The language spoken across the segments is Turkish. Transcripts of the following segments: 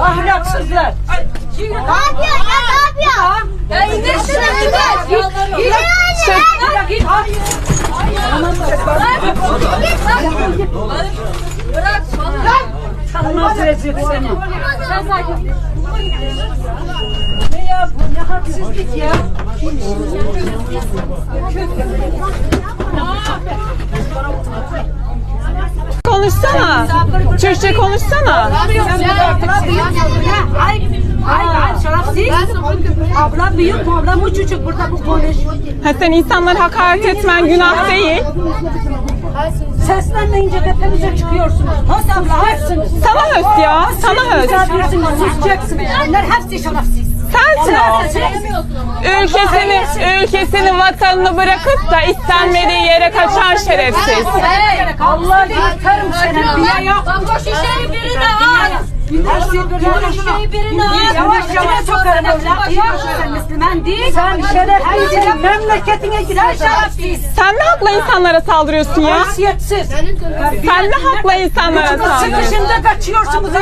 Ahlaksızlar. Ne yapıyor ya ne yapıyor? Ya indir şunu indir. Git. Git. Git. Hayır. Bırak bırak. Tanımaz rezil seni. Ne ya bu ne hadsizlik ya. Konuşsana. Türkçe konuşsana. Abla büyük? Abla bu çocuk burada bu konuş. Ha, sen insanlara hakaret etmen günah değil. Seslenmeyince tepenize çıkıyorsunuz. Has abla haksınız. Sana höst ya. Sana höst. Susacaksınız. Onlar hepsi şerefsiz. Sensin o. Ülkesini, ülkesini, vatanını bırakıp da istenmediği yere kaçan şerefsiz. Allah yıkarım seni. Bir yok. Bak birine al. Şişeyi birine al. Yavaş yavaş sokarım evlat. Sen Müslüman değil. Sen şerefsizsin. Memleketine gider şerefsiz. Sen ne hakla insanlara saldırıyorsun ya? Haysiyetsiz. Sen ne hakla insanlara saldırıyorsun? Sıkışında kaçıyorsunuz.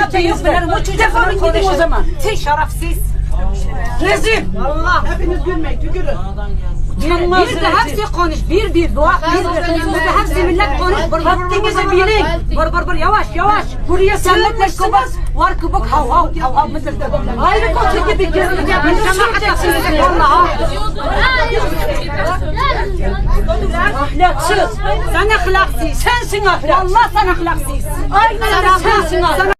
Defolun gidin o zaman. Siz şerefsiz. Rezil. Allah. Hepiniz gülmeyin. Tükürün. Bir de hepsi konuş. Bir bir dua. Bir bir. Bir de hepsi millet konuş. Haddinizi bilin. Bır bır bır yavaş yavaş. Buraya senlikle kubak. Var kubak hav hav hav hav mıdır? Ayrı kotu gibi görünüyor. Bir de şakacaksınız. Vallahi. Ahlaksız. Sen ahlaksız. Sensin ahlaksız. Allah sen ahlaksız. Aynen sensin ahlaksız.